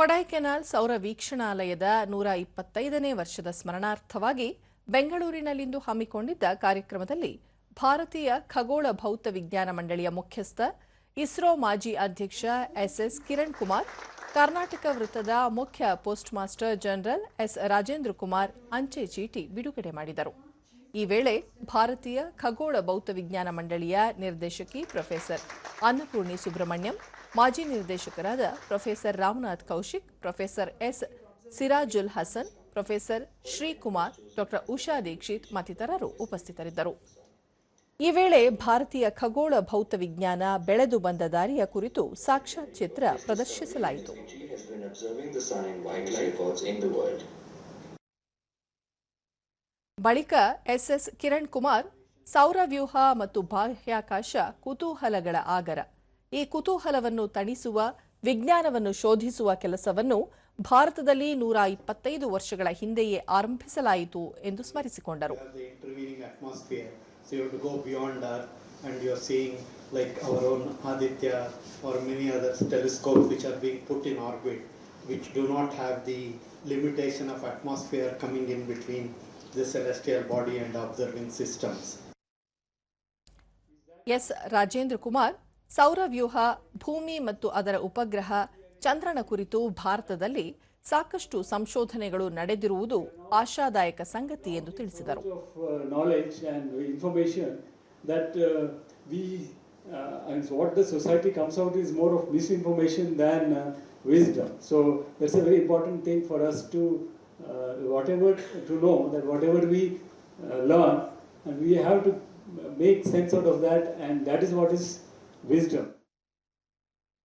ಕೊಡೈಕೆನಾಲ್ ಸೌರ ವೀಕ್ಷಣಾಲಯದ ನೂರ ಇಪ್ಪತ್ತೈದನೇ ವರ್ಷದ ಸ್ಮರಣಾರ್ಥವಾಗಿ ಬೆಂಗಳೂರಿನಲ್ಲಿಂದು ಹಮ್ಮಿಕೊಂಡಿದ್ದ ಕಾರ್ಯಕ್ರಮದಲ್ಲಿ ಭಾರತೀಯ ಖಗೋಳ ಭೌತ ವಿಜ್ಞಾನ ಮಂಡಳಿಯ ಮುಖ್ಯಸ್ಥ, ಇಸ್ರೋ ಮಾಜಿ ಅಧ್ಯಕ್ಷ ಎಸ್ಎಸ್ ಕಿರಣ್ ಕುಮಾರ್ ಕರ್ನಾಟಕ ವೃತ್ತದ ಮುಖ್ಯ post master general S Rajendra Kumar ಅಂಚೆ ಚೀಟಿ ಬಿಡುಗಡೆ ಮಾಡಿದರು. ಈ ವೇಳೆ ಭಾರತೀಯ ಖಗೋಳ ಭೌತ ವಿಜ್ಞಾನ ಮಂಡಳಿಯ ನಿರ್ದೇಶಕಿ ಪ್ರೊಫೆಸರ್ ಅನ್ನಪೂರ್ಣಿ ಸುಬ್ರಹ್ಮಣ್ಯಂ ಮಾಜಿ ನಿರ್ದೇಶಕರಾದ professor Ramanath Kaushik, professor S Sirajul Hasan, professor Srikumar, doctor Usha Dikshit ಮತ್ತಿತರರು ಉಪಸ್ಥಿತರಿದ್ದರು ಈ ವೇಳೆ ಭಾರತೀಯ ಖಗೋಳ ಭೌತ ವಿಜ್ಞಾನ ಬೆಳೆದು ಬಂದ ದಾರಿಯ ಕುರಿತು ಸಾಕ್ಷಾತ್ ಚಿತ್ರ ಪ್ರದರ್ಶಿಸಲಾಯಿತು. ಬಳಿಕ ಎಸ್ಎಸ್ ಕಿರಣ್ ಕುಮಾರ್, ಸೌರವ್ಯೂಹ ಮತ್ತು ಬಾಹ್ಯಾಕಾಶ ಕುತೂಹಲಗಳ ಆಗರ ಈ ಕುತೂಹಲವನ್ನು ತಣಿಸುವ ವಿಜ್ಞಾನವನ್ನು ಶೋಧಿಸುವ ಕೆಲಸವನ್ನು ಭಾರತದಲ್ಲಿ ನೂರ ಇಪ್ಪತ್ತೈದು ವರ್ಷಗಳ ಹಿಂದೆಯೇ ಆರಂಭಿಸಲಾಯಿತು ಎಂದು ಸ್ಮರಿಸಿಕೊಂಡರು. ಎಸ್ ರಾಜೇಂದ್ರ ಕುಮಾರ್ ಸೌರವ್ಯೂಹ ಭೂಮಿ ಮತ್ತು ಅದರ ಉಪಗ್ರಹ ಚಂದ್ರನ ಕುರಿತು ಭಾರತದಲ್ಲಿ ಸಾಕಷ್ಟು ಸಂಶೋಧನೆಗಳು ನಡೆದಿರುವುದು ಆಶಾದಾಯಕ ಸಂಗತಿ ಎಂದು ತಿಳಿಸಿದರು uh, uh, uh, uh, uh, uh, make sense out of that and that is what is wisdom.